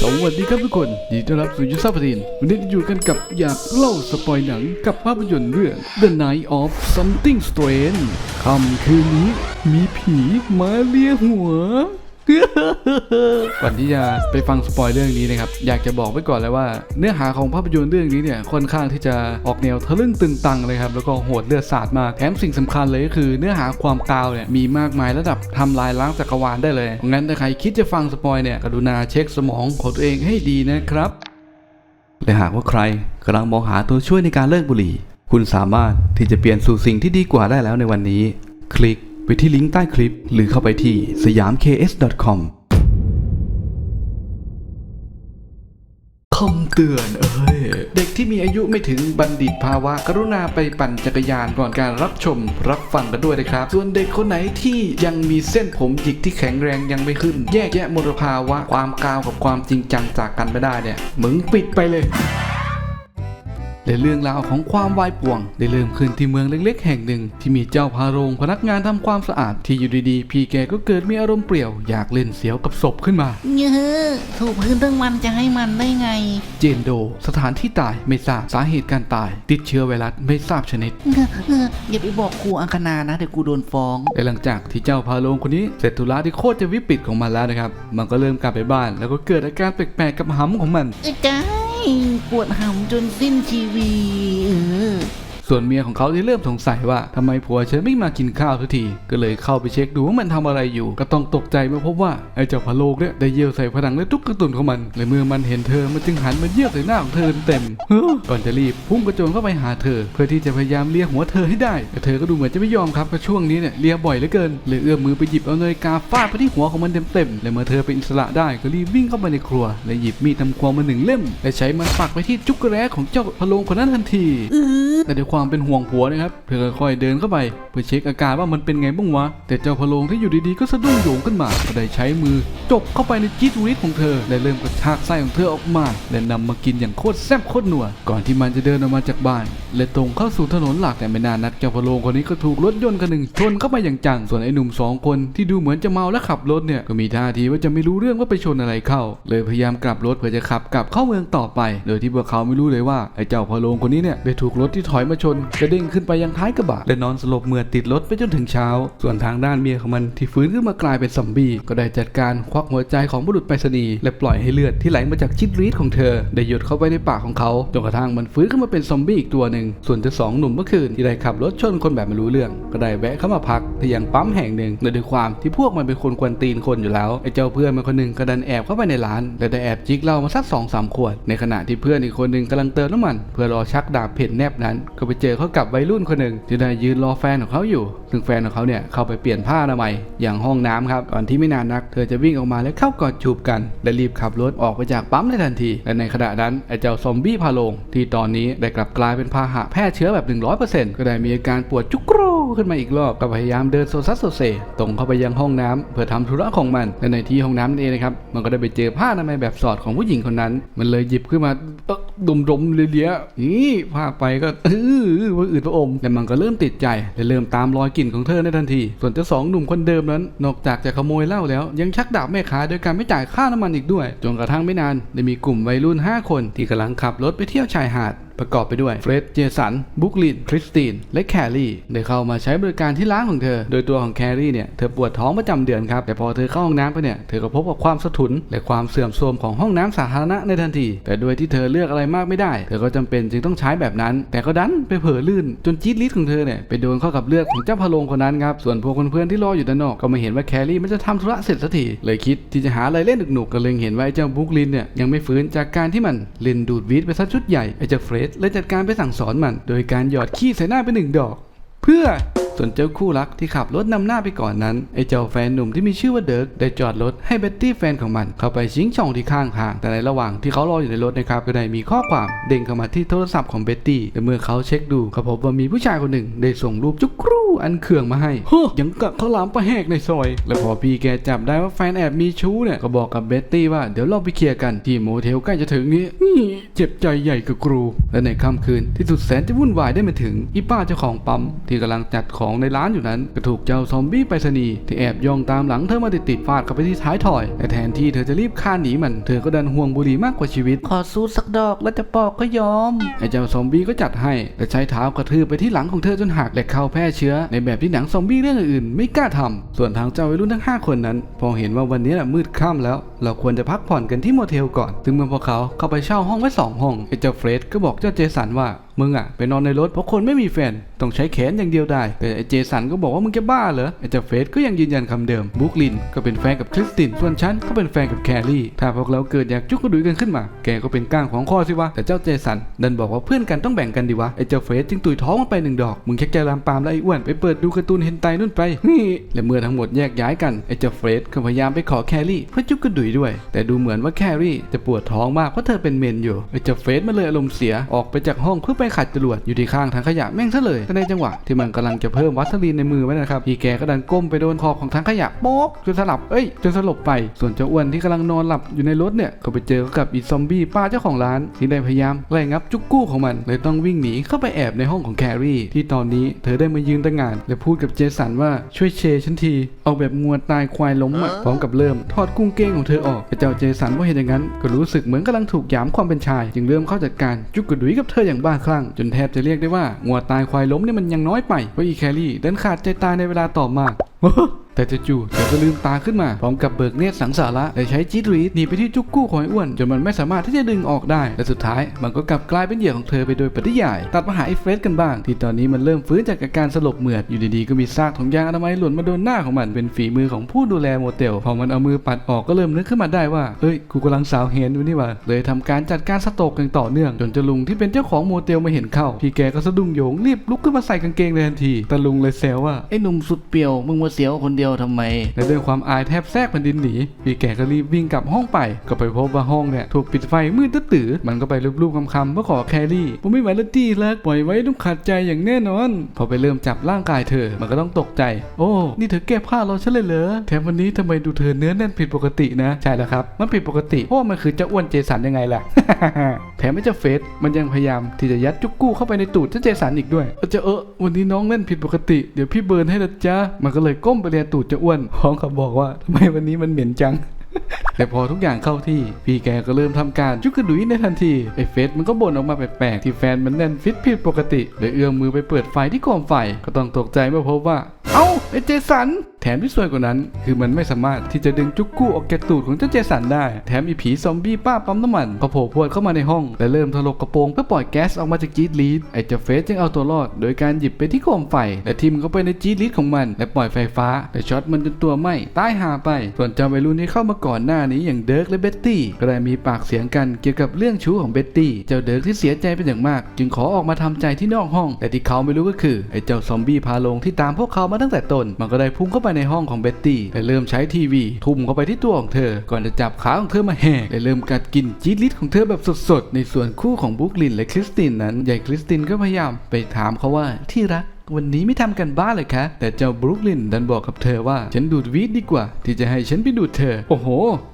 สวัสดีครับทุกคนยินดีต้อนรับสู่ยูซ่าพาทีนวันนี้อยู่กันกับอยากเล่าสปอยหนังกับภาพยนตร์เรื่อง The Night of Something Strange คำคืนนี้มีผีมาเลียหัว ก่อนที่จะไปฟังสปอยเรื่องนี้นะครับ อยากจะบอกไว้ก่อนเลยว่า เนื้อหาของภาพยนตร์เรื่องนี้เนี่ยค่อนข้างที่จะออกแนวทะลึ่งตึงตังเลยครับแล้วก็โหดเลือดสาดมากแถมสิ่งสำคัญเลยก็คือเนื้อหาความกาวเนี่ยมีมากมายระดับทำลายล้างจักรวาลได้เลยงั้นถ้าใครคิดจะฟังสปอยเนี่ยกรุณาเช็คสมองของตัวเองให้ดีนะครับและหากว่าใครกำลังมองหาตัวช่วยในการเลิกบุหรี่ คุณสามารถที่จะเปลี่ยนสู่สิ่งที่ดีกว่าได้แล้วในวันนี้ คลิก ไปที่ลิงก์ใต้คลิป หรือเข้าไปที่สยาม ks.com คำเตือนเอ้ย เด็กที่มีอายุไม่ถึงบัณฑิตภาวะ กรุณาไปปั่นจักรยานก่อนการรับชม รับฟังกันด้วยนะครับ ส่วนเด็กคนไหนที่ยังมีเส้นผมหยิกที่แข็งแรงยังไม่ขึ้น แยกแยะมลภาวะความกาวกับความจริงจังจากกันไม่ได้เนี่ยมึงปิดไปเลย และเรื่องราวของความวายป่วง ได้เริ่มขึ้นที่เมืองเล็กๆ แห่งหนึ่ง ที่มีเจ้าพาโรงพนักงานทำความสะอาดที่อยู่ดีๆ พี่แกก็เกิดมีอารมณ์เปรี่ยว อยากเล่นเสียวกับศพขึ้นมา เยอะถูกพื้นทั้งวันจะให้มันได้ไง เจนโด สถานที่ตายไม่ทราบสาเหตุการตาย ติดเชื้อไวรัสไม่ทราบชนิดเออเอออย่าไปบอกครูอังคณานะเดี๋ยวกูโดนฟ้องและหลังจากที่เจ้าพาโรงคนนี้เสร็จธุระที่โคตรจะวิปริตของมันแล้วนะครับมันก็เริ่มกลับไปบ้าน แล้วก็เกิดอาการแปลกๆกับหำของมันเอ้ยจ้าย ปวดหำจนสิ้นชีวีเออ ส่วนเมียของเขาที่เริ่มสงสัยว่าทำไมผัวฉันไม่มากินข้าวทุกที ก็เลยเข้าไปเช็คดูว่ามันทำอะไรอยู่ ก็ต้องตกใจเมื่อพบว่าไอ้เจ้าพะโลกเนี่ยได้เยี่ยวใส่ผนังและทุกกระตุนของมันและเมื่อมันเห็นเธอมันจึงหันมาเยี่ยวใส่หน้าของเธอเต็มเฮ้อก่อนจะรีบพุ่งกระโจนเข้าไปหาเธอ เพื่อที่จะพยายามเลียหัวเธอให้ได้แต่เธอก็ดูเหมือนจะไม่ยอมครับเพราะช่วงนี้เนี่ยเลียบ่อยเหลือเกินเลยเอื้อมมือไปหยิบเอานาฬิกาฟาดไปที่หัวของมันเต็มๆและเมื่อเธอเป็นอิสระได้ก็รีบวิ่งเข้าไปในครัว และหยิบมีดทำครัวมาหนึ่งเล่ม และใช้มันปักไปที่จุกกระแร้ของเจ้าพะโลงคนนั้นทันทีแต่ด้วยความความเป็นห่วงผัวนะครับ เธอค่อยเดินเข้าไปเพื่อเช็คอาการว่ามันเป็นไงบ้างวะ แต่เจ้าพะโลงที่อยู่ดีๆก็สะดุ้งโยงขึ้นมาก็ได้ใช้มือ จกเข้าไปในจี๊ดวิตของเธอ และเริ่มกระชากไส้ของเธอออกมา และนำมากินอย่างโคตรแซ่บโคตรหนัว ก่อนที่มันจะเดินออกมาจากบ้าน และตรงเข้าสู่ถนนหลักแต่ไม่นานนักเจ้าพะโลงคนนี้ก็ถูกรถยนต์คันหนึ่งชนเข้าไปอย่างจัง ส่วนไอ้หนุ่มสองคนที่ดูเหมือนจะเมาและขับรถเนี่ยก็มีท่าทีว่าจะไม่รู้เรื่องว่าไปชนอะไรเข้า เลยพยายามกลับรถเพื่อจะขับกลับเข้าเมืองต่อไป โดยที่พวกเขาไม่รู้เลยว่าไอ้เจ้าพะโลงคนนี้เนี่ยได้ถูกรถที่ถอยมาชนกระเด้งขึ้นไปยังท้ายกระบะและนอนสลบเมือติดรถไปจนถึงเช้า ส่วนทางด้านเมียของมันที่ฟื้นขึ้นมากลายเป็นซอมบี้ก็ได้จัดการควักหัวใจของบุรุษไปรษณีย์และปล่อยให้เลือดที่ไหลมาจากชิดรีดของเธอ ได้หยดเข้าไปในปากของเขาจนกระทั่งมันฟื้นขึ้นมาเป็นซอมบี้อีกตัวหนึ่งส่วนเจ้าสองหนุ่มเมื่อคืนที่ได้ขับรถชนคนแบบไม่รู้เรื่อง ก็ได้แวะเข้ามาพักที่ยังปั๊มแห่งหนึ่งและด้วยความที่พวกมันเป็นคนกวนตีนคนอยู่แล้วไอ้เจ้าเพื่อนมันคนหนึ่งก็ดันแอบเข้าไปในร้านและได้แอบจิกเหล้ามาสักสองสามขวด ในขณะที่เพื่อนอีกคนหนึ่งกำลังเติมน้ำมัน เพื่อรอชักดาบเพ่นแนบนั้นก็ไปเจอเขากับวัยรุ่นคนหนึ่งที่ได้ยืนรอแฟนของเขาอยู่ ซึ่งแฟนของเขาเนี่ยเข้าไปเปลี่ยนผ้าอนามัยอย่างห้องน้ำครับก่อนที่ไม่นานนัก เธอจะวิ่งออกมาและเข้ากอดจูบกัน และรีบขับรถออกไปจากปั๊มในทันทีและในขณะนั้นไอ้เจ้าซอมบี้พาโลงที่ตอนนี้ได้กลับกลายเป็นพาหะแพร่เชื้อแบบ 100%ก็ได้มีอาการปวดจุกโกรขึ้นมาอีกรอบก็พยายามเดินโซซัสโซเซตรงเข้าไปยังห้องน้ำเพื่อทำธุระของมันและในที่ห้องน้ำนั่นเองนะครับมันก็ได้ไปเจอผ้าอนามัยแบบสอดของผู้หญิงคนนั้น มันเลยหยิบขึ้นมาเดมดมๆเลียๆนี่ภาคไปก็เออว่าอืดพระอมแต่มันก็เริ่มติดใจและเริ่มตามรอยกลิ่นของเธอในทันที ส่วนเจ้าสองหนุ่มคนเดิมนั้น นอกจากจะขโมยเหล้าแล้ว ยังชักดาบแม่ค้าโดยการไม่จ่ายค่าน้ำมันอีกด้วยจนกระทั่งไม่นานได้มีกลุ่มวัยรุ่น 5 คนที่กำลังขับรถไปเที่ยวชายหาด ประกอบไปด้วยเฟร็ด เจสัน บุคลิน คริสติน และแคลรี่ได้เข้ามาใช้บริการที่ร้านของเธอ โดยตัวของแคลรี่เนี่ย เธอปวดท้องประจำเดือนครับ แต่พอเธอเข้าห้องน้ำไปเนี่ย เธอก็พบกับความสะทุน และความเสื่อมโทรมของห้องน้ำสาธารณะในทันที แต่ด้วยที่เธอเลือกอะไรมากไม่ได้ เธอก็จำเป็นจึงต้องใช้แบบนั้น แต่ก็ดันไปเผลอลื่นจนจี๊ดลิดของเธอเนี่ยไปโดนเข้ากับเลือดของเจ้าพะโลงคนนั้นครับ ส่วนพวกเพื่อนๆที่รออยู่ด้านนอกก็ไม่เห็นว่าแคลรี่มันจะทำธุระเสร็จสักทีเลยคิดที่จะหาอะไรเล่นหนุกๆก็เลยเห็นว่าไอ้เจ้าบุคลินเนี่ยยังไม่ฟื้นจากการที่มันเล่นดูดวีดไปซะชุดใหญ่ไอ้เจ้าเฟรดเลยจัดการไปสั่งสอนมัน โดยการหยอดขี้ใส่หน้าไปหนึ่งดอก เพื่อ ส่วนเจ้าคู่รักที่ขับรถนำหน้าไปก่อนนั้นไอ้เจ้าแฟนหนุ่มที่มีชื่อว่าเดิร์กได้จอดรถให้เบ็ตตี้แฟนของมัน เข้าไปชิงช่องที่ข้างทาง แต่ในระหว่างที่เขารออยู่ในรถนะครับก็ได้มีข้อความเด้งเข้ามาที่โทรศัพท์ของเบ็ตตี้และเมื่อเขาเช็คดูก็พบว่ามีผู้ชายคนหนึ่ง ได้ส่งรูปจุกครูอันเคืองมาให้เฮ้ยยังกับข้าวหลามปลาแหกในซอย และพอพี่แกจับได้ว่าแฟนแอบมีชู้เนี่ยก็บอกกับเบ็ตตี้ว่าเดี๋ยวเราไปเคลียร์กันที่โมเทลใกล้จะถึงนี้นี่เจ็บใจใหญ่กับครู และในค่ำคืนที่สุดแสนจะวุ่นวายได้มาถึงอีป้าเจ้าของปั๊มที่กำลังจัดของของในร้านอยู่นั้นก็ถูกเจ้าซอมบี้ไปรษณีย์ที่แอบย่องตามหลังเธอมาติดๆฟาดเข้าไปที่ท้ายถอยแต่แทนที่เธอจะรีบคลาหนีมัน เธอก็ดันห่วงบุหรี่มากกว่าชีวิต ขอสู้สักดอกแล้วจะปอกก็ยอมไอ้เจ้าซอมบี้ก็จัดให้และใช้เท้ากระทืบไปที่หลังของเธอจนหักและเข้าแพร่เชื้อ ในแบบที่หนังซอมบี้เรื่องอื่นไม่กล้าทำส่วนทางเจ้าวัยรุ่นทั้ง 5 คนนั้น พอเห็นว่าวันนี้น่ะมืดค่ำแล้ว เราควรจะพักผ่อนกันที่โมเทลก่อน ซึ่งเมื่อพวกเขาเข้าไปเช่าห้องไว้สองห้องไอ้เจ้าเฟรดก็บอกเจ้าเจสันว่ามึงอะไปนอนในรถเพราะคนไม่มีแฟนต้องใช้แขนอย่างเดียวได้ แต่ไอเจสันก็บอกว่ามึงจะบ้าเหรอไอเจเฟรดก็ยังยืนยันคำเดิมบุ๊กลินก็เป็นแฟนกับคริสตินส่วนฉันก็เป็นแฟนกับแคลรี่ ถ้าพวกเราเกิดอยากจุกกระดุยกันขึ้นมา แกก็เป็นก้างของคอสิวะแต่เจ้าเจสันดันบอกว่าเพื่อนกันต้องแบ่งกันดีวะไอเจเฟรดจึงตุยท้องมันไปหนึ่งดอกมึงแค่จะลามปามแล้วไออ้วนไปเปิดดูการ์ตูนเฮนไตนู่นไปนี่และเมื่อทั้งหมดแยกย้ายกันไอเจเฟรดก็พยายามไปขอแคลรี่เพื่อจุกกระดุยด้วย แต่ดูเหมือนว่าแคลรี่จะปวดท้องมากเพราะเธอเป็นเมนอยู่ไอเจเฟรดมันเลยอารมณ์เสียออกไปจากห้องเพื่อไปขัดจรวดอยู่ที่ข้างทางขยะแม่งซะเลยแต่ในจังหวะที่มันกำลังจะเพิ่มวัสลีนในมือไว้นะครับพี่แกก็ดันก้มไปโดนคอของทางขยะโป๊กจนสลับเอ้ยจนสลบไปส่วนเจ้าอ้วนที่กำลังนอนหลับอยู่ในรถเนี่ยก็ไปเจอกับอีซอมบี้ป้าเจ้าของร้านที่ได้พยายามไล่งับจุกกู้ของมันเลยต้องวิ่งหนีเข้าไปแอบในห้องของแครี่ ที่ตอนนี้เธอได้มายืนตั้งงาน และพูดกับเจสันว่าช่วยเชฉันที เอาแบบงวตายควายล้มอะพร้อมกับเริ่มทอดกุ้งเก้งของเธอออกแต่เจ้าเจสันพอเห็นอย่างนั้น ก็รู้สึกเหมือนกำลังถูกหยามความเป็นชาย จึงเริ่มเข้าจัดการจุกกระดุยกับเธออย่างบ้าคลั่งจนแทบจะเรียกได้ว่างวตายควายล้มเนี่ยมันยังน้อยไปเพราะอีแครี่เดินขาดใจตายในเวลาต่อมาแต่จู่ๆเธอก็ลืมตาขึ้นมาพร้อมกับเบิกเนตรสังสาระและใช้จิตรีดหนีไปที่จุกกู้ของไอ้อ้วนจนมันไม่สามารถที่จะดึงออกได้ และสุดท้ายมันก็กลับกลายเป็นเหยื่อของเธอไปโดยปริยาย ตัดมาหาไอ้เฟรดกันบ้าง ที่ตอนนี้มันเริ่มฟื้นจากอาการสลบเหมือดอยู่ดีๆก็มีซากของยางอนามัยหล่นมาโดนหน้าของมันเป็นฝีมือของผู้ดูแลโมเตลพอมันเอามือปัดออกก็เริ่มนึกขึ้นมาได้ว่าเอ้ยกูกำลังสาวเฮนอยู่นี่ว่าเลยทำการจัดการสโตกอย่างต่อเนื่องจนเจ้าลุงที่เป็นเจ้าของโมเตลมาเห็นเข้าพี่แกก็สะดุ้งโยงรีบลุกขึ้นมาใส่กางเกงเลยทันทีตาลุงเลยแซวว่าไอ้หนุ่มสุดเปียวมึงมาเสียวคนเดียวทำไม และด้วยความอายแทบแทรกแผ่นดินหนีพี่แก่ก็รีบวิ่งกลับห้องไป ก็ไปพบว่าห้องเนี่ยถูกปิดไฟมืดตื้อมันก็ไปรูปๆคำๆเพื่อขอแครี่ผมไม่ไหวแล้วจี้เลิกปล่อยไว้ต้องขัดใจอย่างแน่นอน พอไปเริ่มจับร่างกายเธอ มันก็ต้องตกใจ โอ้ นี่เธอแก้ผ้าเราใช่เลยเหรอแถมวันนี้ทำไมดูเธอเนื้อแน่นผิดปกตินะ ใช่แล้วครับ มันผิดปกติเพราะมันคือเจ้าอ้วนเจสันยังไงล่ะ แถมไม่เจ้าเฟสมันยังพยายามที่จะยัดจุกกู้เข้าไปในตูดเจ้าเจสันอีกด้วยเออจะเออวันนี้น้องเล่นผิดปกติ เดี๋ยวพี่เบิร์นให้นะจ๊ะมันก็เลยก้มไปเลียตูดเจ้าอ้วนพร้อมกับบอกว่าทำไมวันนี้มันเหม็นจัง แต่พอทุกอย่างเข้าที่ พี่แกก็เริ่มทำการจุกกระดุยในทันทีไอ้เฟสมันก็บ่นออกมาแปลกๆที่แฟนมันแน่นฟิตผิดปกติเลยเอื้อมมือไปเปิดไฟที่โคมไฟก็ต้องตกใจเมื่อพบว่า เอ้า ไอ้เจสัน แถมที่สวยกว่านั้น คือมันไม่สามารถที่จะดึงจุกกู้ออกแกกตูดของเจ้าเจสันได้ แถมอีผีซอมบี้ป้าปั๊มน้ำมันก็โผล่พวดเข้ามาในห้อง และเริ่มถลกกระโปรงเพื่อปล่อยแก๊สออกมาจากจี๊ดลีดไอ้เจ้าเฟสจึงเอาตัวรอด โดยการหยิบไปที่โคมไฟ และทิมเข้าไปในจี๊ดลีดของมัน และปล่อยไฟฟ้าแต่ช็อตมันจนตัวไหม้ตายหาไป ส่วนเจ้าวัยรุ่นที่เข้ามาก่อนหน้านี้อย่างเดิร์กและเบ็ตตี้ก็ได้มีปากเสียงกันเกี่ยวกับเรื่องชู้ของเบ็ตตี้เจ้าเดิร์กที่เสียใจเป็นอย่างมาก จึงขอออกมาทำใจที่นอกห้อง แต่ที่เขาไม่รู้ก็คือไอ้เจ้าซอมบี้พาลงที่ตามพวกเขามาตั้งแต่ต้นมันก็ได้พุ่งเข้าไปในห้องของเบ็ตตี้และเริ่มใช้ทีวี ทุ่มเข้าไปที่ตัวของเธอ ก่อนจะจับขาของเธอมาแหกและเริ่มกัดกินจี๊ดลิดของเธอแบบสดๆ ในส่วนคู่ของบุ๊กลินและคริสตินนั้นใหญ่คริสตินก็พยายามไปถามเขาว่าที่รัก วันนี้ไม่ทำกันบ้านเลยคะ แต่เจ้าบรุกลินดันบอกกับเธอว่า ฉันดูดวีดดีกว่า ที่จะให้ฉันไปดูดเธอ โอ้โห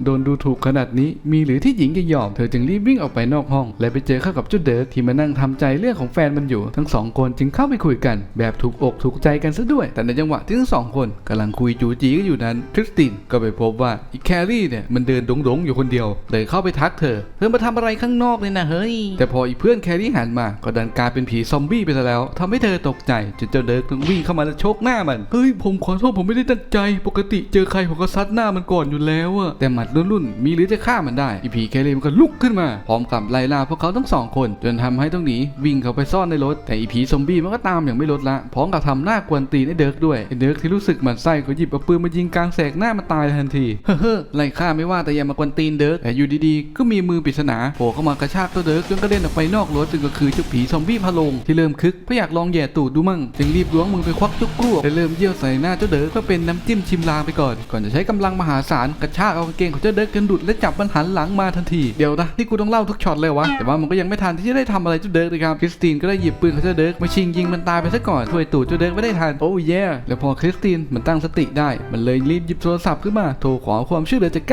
โดนดูถูกขนาดนี้ มีหรือที่หญิงจะยอม เธอจึงรีบวิ่งออกไปนอกห้อง และไปเจอเข้ากับเจ้าเดิร์ที่มานั่งทำใจเรื่องของแฟนมันอยู่ ทั้งสองคนจึงเข้าไปคุยกัน แบบถูกอกถูกใจกันซะด้วย แต่ในจังหวะที่ทั้งสองคนกำลังคุยจูจีกันอยู่นั้นคริสตินก็ไปพบว่าอีแครี่เนี่ยมันเดินดงๆอยู่คนเดียวเลยเข้าไปทักเธอ เธอมาทำอะไรข้างนอกเนี่ยนะเฮ้ยแต่พออีเพื่อนแครี่หันมาก็ดันกลายเป็นผีซอมบี้ไปซะแล้วทำให้เธอตกใจจเจ้าเดิร์กต้องวิ่งเข้ามาแล้วชกหน้ามัน เฮ้ยผมขอโทษผมไม่ได้ตั้งใจ ปกติเจอใครผมก็ซัดหน้ามันก่อนอยู่แล้วอะแต่หมัดรุ่นๆมีหรือจะฆ่ามันได้อีผีแครีมันก็ลุกขึ้นมา พร้อมกับไล่ล่าพวกเขาทั้งสองคน จนทำให้ต้องหนีวิ่งเข้าไปซ่อนในรถแต่อีผีซอมบี้มันก็ตามอย่างไม่ลดละพร้อมกับทำหน้ากวนตีนไอ้เดิร์กด้วยไอ้เดิร์กที่รู้สึกหมันไส้ก็หยิบเอาปืนมายิงกลางแสกหน้ามันตายทันทีเฮ้อไล่ฆ่าไม่ว่าแต่อย่ามากวนตีนเดิร์กแต่อยู่ดีๆ ก็มีมือปริศนาโผล่เข้ามากระชากตัวเดิร์กจนกระเด็นออกไปนอกรถซึ่งก็คือเจ้าผีซอมบี้พะลงที่เริ่มคึกเพราะอยากลองแย่ตูดดูมั่งจึงรีบล้วงมือไปควักจุกกลัวและเริ่มเยี่ยวใส่หน้าเจ้าเดิร์กเพื่อเป็นน้ำจิ้มชิมลางไปก่อน ก่อนจะใช้กำลังมหาศาลกระชากเอากางเกงของเจ้าเดิร์กจนดุดและจับมันหันหลังมาทันทีเดี๋ยวนะนี่กูต้องเล่าทุกช็อตเลยวะแต่ว่ามันก็ยังไม่ทันที่จะได้ทำอะไรเจ้าเดิร์กเลยครับคริสตินก็ได้หยิบปืนของเจ้าเดิร์กมาชิงยิงมันตายไปซะก่อนช่วยตูดเจ้าเดิร์กไม่ได้ทันโอ้ยแล้วพอคริสตินมันตั้งสติได้ มันเลยรีบหยิบโทรศัพท์ขึ้นมาโทรขอความช่วยเหลือจาก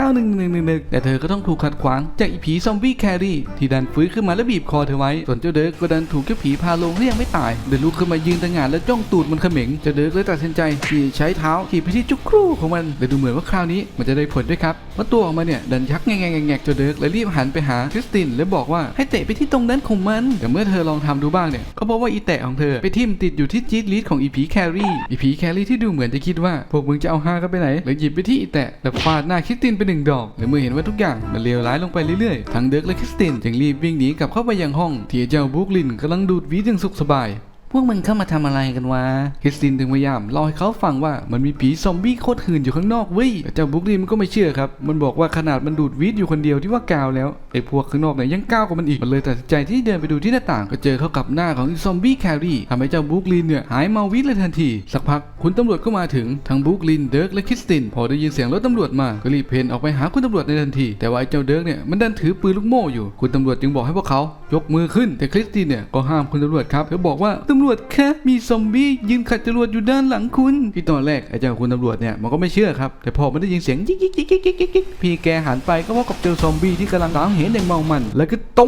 91111แต่เธอก็ต้องถูกขัดขวางจากอีผีซอมบี้แครี่ที่ดันฟื้นขึ้นมาและบีบคอเธอไว้ส่วนเจ้าเดิร์กก็ดันถูกเจ้าผีพาลงที่ยังไม่ตายเดินลุกขึ้นมายืนตะงานและจ้องตูดมันเขม็งจ้าเดิร์กเลยตัดสินใจที่ใช้เท้าขี่ไปที่จุกครูของมันแต่ดูเหมือนว่าคราวนี้มันจะได้ผลด้วยครับเพราะตัวของมันเนี่ยดันยักแงงแงกๆเจ้าเดิร์กเลยรีบหันไปหาคริสตินและบอกว่าให้เตะไปที่ตรงนั้นของมัน แต่เมื่อเธอลองทำดูบ้างเนี่ยก็พบว่าอีแตะของเธอไปทิ่มติดอยู่ที่จี๊ดลีดของอีผีแครี่อีผีแครี่ที่ดูเหมือนจะคิดว่าพวกมึงจะเอาฮากันไปไหนเลยหยิบไปที่อีแตะและฟาดหน้าคริสตินไปหนึ่งดอกและเมื่อเห็นว่าทุกอย่างมันเลวร้ายลงไปเรื่อยๆทั้งเดิร์กและคริสตินจึงรีบวิ่งหนีกลับเข้าไปยังห้องที่เจ้าบุกลินกำลังดูดวีดอย่างสุขสบาย พวกมึงเข้ามาทำอะไรกันวะคริสตินถึงพยายามเล่าให้เขาฟังว่ามันมีผีซอมบี้โคตรหื่นอยู่ข้างนอกเว้ยแต่เจ้าบรุกลินมันก็ไม่เชื่อครับ มันบอกว่าขนาดมันดูดวีดอยู่คนเดียวที่ว่ากาวแล้ว ไอ้พวกข้างนอกเนี่ยยังก้าวกว่ามันอีกมันเลยตัดสินใจที่เดินไปดูที่หน้าต่างก็เจอเข้ากับหน้าของซอมบี้แครี่ทำให้เจ้าบรุกลินเนี่ยหายเมาวีดเลยทันที สักพักคุณตำรวจก็มาถึงทั้งบรุกลินเดิร์กและคริสติน พอได้ยินเสียงรถตำรวจมาก็รีบเพนออกไปหาคุณตำรวจในทันที แต่ว่าไอ้เจ้าเดิร์กเนี่ยมันดันถือปืนลูกโม่อยู่ คุณตำรวจจึงบอกให้พวกเขายกมือขึ้น แต่คริสตินเนี่ยก็ห้ามคุณตำรวจครับเธอบอกว่าตำรวจคะมีซอมบี้ยืนขัดจรวดอยู่ด้านหลังคุณที่ตอนแรกไอ้เจ้าคุณตำรวจเนี่ยมันก็ไม่เชื่อครับแต่พอมันได้ยินเสียงยิกยิกยิกยิกยิกยิกยิกพี่แกหันไปก็พบกับเจอซอมบี้ที่กำลังหลังเห็นอย่างเมามัน แล้วก็ตู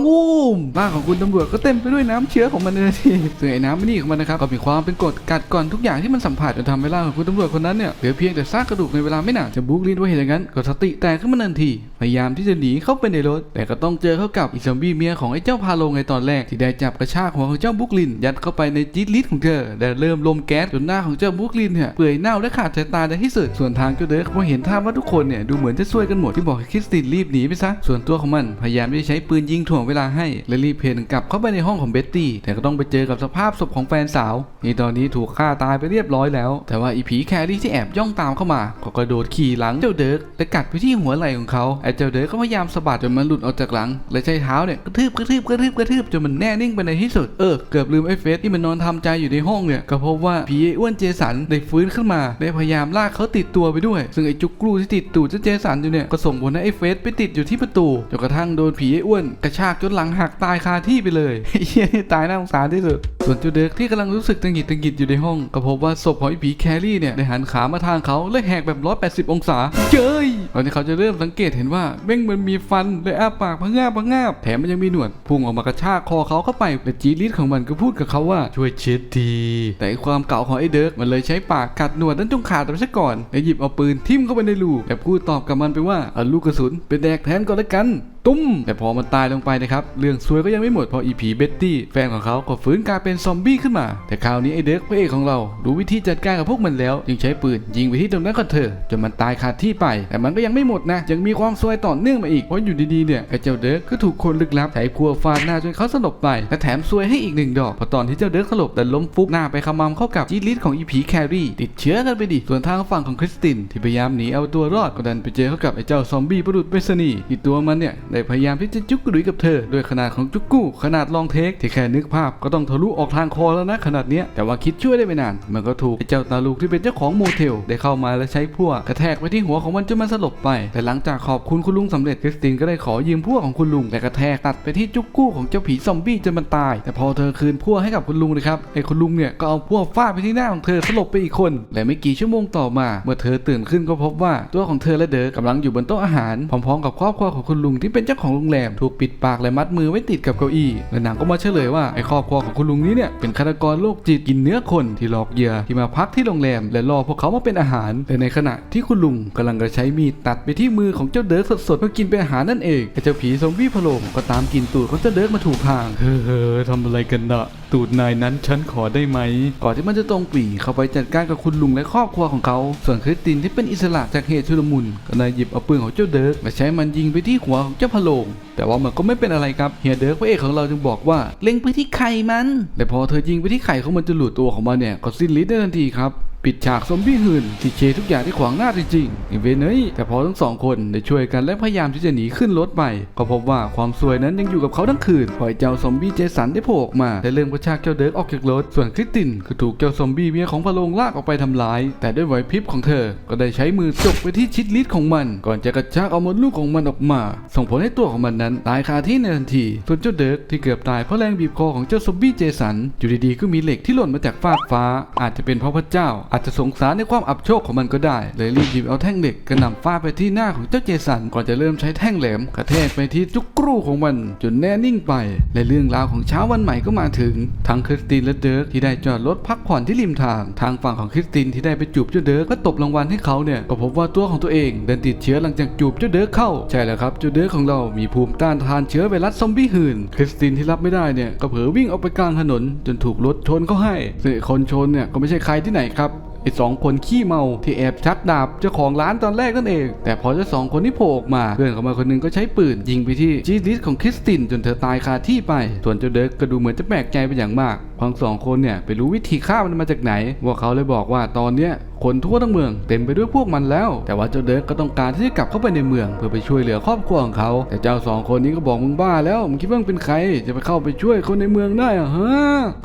มร่างของคุณตำรวจก็เต็มไปด้วยน้ำเชื้อของมันในทันทีซึ่งไอ้น้ำมันนี่ของมันนะครับก็มีความเป็นกรดกัดก่อนทุกอย่างที่มันสัมผัสจนทำให้ร่างของคุณตำรวจคนนั้นเนี่ยเหลือเพียงแต่ซากกระดูกในเวลาไม่นานจะบุกลินว่าเห็นอย่างนั้นก็สติแตกขึ้นมาทันทีพยายามที่จะหนีเข้าไปในรถ แต่ก็ต้องเจอเข้ากับอีซอมบี้เมียของไอ้เจ้าพาโลงในตอนแรกที่ได้จับกระชากหัวของเจ้าบุกลิน ยัดเข้าไปในจี๊ดลิดของเธอและเริ่มลมแก๊สจนหน้าของเจ้าบุกลินเนี่ยเปื่อยเน่าและขาดสายตาในที่สุดส่วนทางเจ้าเดิร์กพอเห็นท่าว่าทุกคนเนี่ยดูเหมือนจะช่วยกันหมดที่บอกให้คริสตินรีบหนีไปซะส่วนตัวของมันพพยายามที่จะใช้ปืนยิงถ่วงเวลาให้และรีเพนกลับเข้าไปในห้องของเบ็ตตี้ แต่ก็ต้องไปเจอกับสภาพศพของแฟนสาวที่ตอนนี้ถูกฆ่าตายไปเรียบร้อยแล้ว แต่ว่าอีผีแครี่ที่แอบย่องตามเข้ามา ก็กระโดดขี่หลังเจ้าเดิร์กและกัดไปที่หัวไหล่ของเขาไอ้เจ้าเดิร์กก็พยายามสะบัดจนมันหลุดออกจากหลัง และใช้เท้าเนี่ยกระทืบกระทืบกระทืบกระทืบจนมันแน่นิ่งไปในที่สุดเออเกือบลืมไอ้เฟสที่มันนอนทำใจอยู่ในห้องเนี่ยก็พบว่าผีอ้อ้วนเจสันได้ฟื้นขึ้นมาได้พยายามลากเขาติดตัวไปด้วย ซึ่งไอ้จุกกรูที่ติดตูดเจ้าเจสันอยู่เนี่ยก็ส่งผลให้ไอ้เฟสไปติดอยู่ที่ประตูจนกระทั่งโดนผีไอ้อ้วน กระชากจนหลังหักตายคาที่ไปเลยเฮียนี่ตายน่าสงสารที่สุด ส่วนเจ้าเด็กที่กำลังรู้สึกตังหงิดตังหงิดอยู่ในห้อง ก็พบว่าศพของไอ้ผีแครี่เนี่ยได้หันขามาทางเขาและแหกแบบ 180 องศาเจ้ยตอนนี้เขาจะเริ่มสังเกตเห็นว่าเบ้งมันมีฟันเลยอ้าปากพะงาบพะงาบแถมมันยังมีหนวดพุ่งออกมากระชากคอเขาเข้าไปและจีดลิดของมันก็พูดกับเขาว่าช่วยเช็ดทีแต่ความเก่าของไอ้เดิร์กมันเลยใช้ปากกัดหนวดนั้นจงขาดไปซะก่อนแล้วหยิบเอาปืนทิ่มเข้าไปในรูและพูดตอบกับมันไปว่าเอาลูกกระสุนไปแดกแทนก่อนละกัน ตุ้ม แต่พอมันตายลงไปนะครับ เรื่องซวยก็ยังไม่หมดเพราะอีผีเบ็ตตี้แฟนของเขาก็ฟื้นกลายเป็นซอมบี้ขึ้นมา แต่คราวนี้ไอเด็กพระเอกของเรารู้วิธีจัดการกับพวกมันแล้ว จึงใช้ปืนยิงไปที่ตรงนั้นของเธอจนมันตายคาที่ไป แต่มันก็ยังไม่หมดนะ ยังมีความซวยต่อเนื่องมาอีกเพราะอยู่ดีๆเนี่ยไอเจ้าเด็กก็ถูกคนลึกลับใช้พัวฟาดหน้าจนเขาสลบไปและแถมซวยให้อีกหนึ่งดอกพราะตอนที่เจ้าเด็กสลบแต่ล้มฟุบหน้าไปขมำเข้ากับจีลิสของอีผีแครี่ติดเชื้อกันไปดิส่วนทางฝั่งของคริสตินที่พยายามหนีเอาตัวรอดก็ดันไปเจอเข้ากับไอเจ้าซอมบี้ประดุษไปรษณีที่ตัวมันเนี่ยได้พยายามที่จะจุกกระดุยกับเธอด้วยขนาดของจุกกู้ขนาดลองเทคที่แค่นึกภาพก็ต้องทะลุออกทางคอแล้วนะขนาดเนี้ยแต่ว่าคิดช่วยได้ไม่นาน มันก็ถูกไอ้เจ้าตาลูกที่เป็นเจ้าของโมเทลได้เข้ามาและใช้พวกกระแทกไปที่หัวของมันจนมันสลบไป แต่หลังจากขอบคุณคุณลุงสำเร็จคริสตินก็ได้ขอยืมพวกของคุณลุงแต่กระแทกตัดไปที่จุกกู้ของเจ้าผีซอมบี้จนมันตาย แต่พอเธอคืนพวกให้กับคุณลุงนะครับไอ้คุณลุงเนี่ยก็เอาพวกฟาดไปที่หน้าของเธอสลบไปอีกคน และไม่กี่ชั่วโมงต่อมา เมื่อเธอตื่นขึ้นก็พบว่าตัวของเธอและเดอกำลังอยู่บนโต๊ะอาหารพร้อมๆ กับครอบครัวของคุณลุงที่เป็นเจ้าของโรงแรมถูกปิดปากและมัดมือไว้ติดกับเก้าอี้และหนังก็มาเฉลยว่าไอ้ครอบครัวของคุณลุงนี้เนี่ยเป็นฆาตกรโรคจิตกินเนื้อคนที่หลอกเหยื่อที่มาพักที่โรงแรม และล่อพวกเขามาเป็นอาหารแต่ในขณะที่คุณลุงกำลังจะใช้มีดตัดไปที่มือของเจ้าเดิร์กสดๆเพื่อกินเป็นอาหารนั่นเองไอ้เจ้าผีซอมบี้พะโลงก็ตามกินตูดของเจ้าเดิร์กมาถูกทางเฮ้อทำอะไรกันนะตูดนายนั้นฉันขอได้ไหมก่อนที่มันจะตรงปรีเข้าไปจัดการกับคุณลุงและครอบครัวของเขาส่วนคริสตินที่เป็นอิสระจากเหตุชุลมุนก็เลยหยิบเอาปืนของเจ้าเดิร์กและใช้มันยิงไปที่หัวของเจ้าพะโลง แต่ว่ามันก็ไม่เป็นอะไรครับเฮียเดิร์กพระเอกของเราจึงบอกว่าเล็งไปที่ไข่มัน แต่พอเธอยิงไปที่ไข่ของมันจะหลุดตัวของมันเนี่ยก็สิ้นฤทธิ์ได้ทันทีครับ ปิดฉากซอมบี้หื่นที่เชทุกอย่างที่ขวางหน้าจริงๆอีเวนเอ้ยแต่พอทั้งสองคนได้ช่วยกันและพยายามที่จะหนีขึ้นรถไปก็พบว่าความซวยนั้นยังอยู่กับเขาทั้งคืนพอไอ้เจ้าซอมบี้เจสันได้โผล่ออกมาและเริ่มกระชากเจ้าเดิร์กออกจากรถ ส่วนคริสตินก็ถูกเจ้าซอมบี้เมียของพะโลงลากออกไปทำร้าย แต่ด้วยไหวพริบของเธอ ก็ได้ใช้มือจกไปที่ชิดลิดของมัน ก่อนจะกระชากเอามดลูกของมันออกมา ส่งผลให้ตัวของมันนั้นตายคาที่ในทันที ส่วนเจ้าเดิร์กที่เกือบตายเพราะแรงบีบคอของเจ้าซอมบี้เจสันอยู่ดีๆก็มีเหล็กที่หล่นมาจากฟากฟ้า อาจจะเป็นเพราะพระเจ้าอาจจะสงสารในความอับโชคของมันก็ได้ เลยรีบหยิบเอาแท่งเหล็กกระหน่ำฟาดไปที่หน้าของเจ้าเจสันก่อนจะเริ่มใช้แท่งแหลมกระแทกไปที่จุกกรูของมันจนแน่นิ่งไป และเรื่องราวของเช้าวันใหม่ก็มาถึงทั้งคริสตินและเดิร์กที่ได้จอดรถพักผ่อนที่ริมทาง ทางฝั่งของคริสตินที่ได้ไปจูบเจ้าเดิร์กก็ตบรางวัลให้เขาเนี่ยก็พบว่าตัวของตัวเองเดินติดเชื้อหลังจากจูบเจ้าเดิร์กเข้าใช่แล้วครับเจ้าเดิร์กของเรามีภูมิต้านทานเชื้อไวรัสซอมบี้หื่นคริสตินที่รับไม่ได้เนี่ยก็เผลอวิ่งออกไปกลางถนนจนถูกรถชนเขาให้ซึ่งคนชนเนี่ยก็ไม่ใช่ใครที่ไหนครับ ไอ้สองคนขี้เมาที่แอบชักดาบเจ้าของร้านตอนแรกนั่นเอง แต่พอเจ้าสองคนที่โผล่ออกมา เพื่อนเขามาคนหนึงก็ใช้ปืนยิงไปที่จีดิสของคริสตินจนเธอตายคาที่ไป ส่วนเจ้าเดิร์กก็ดูเหมือนจะแปลกใจไปอย่างมากทั้งสองคนเนี่ยไปรู้วิธีฆ่ามันมาจากไหนว่าเขาเลยบอกว่าตอนเนี้ยคนทั่วทั้งเมืองเต็มไปด้วยพวกมันแล้ว แต่ว่าเจ้าเดิร์กก็ต้องการที่จะกลับเข้าไปในเมือง เพื่อไปช่วยเหลือครอบครัวของเขา แต่เจ้าสองคนนี้ก็บอกมึงบ้าแล้วมึงคิดว่ามึงเป็นใคร จะไปเข้าไปช่วยคนในเมืองได้อะฮะ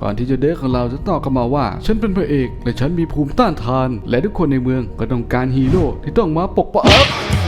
ก่อนที่เจ้าเดิร์กของเราจะตอบกลับมาว่า ฉันเป็นพระเอกและฉันมีภูมิต้านทาน และทุกคนในเมืองก็ต้องการฮีโร่ที่ต้องมาปกป้อง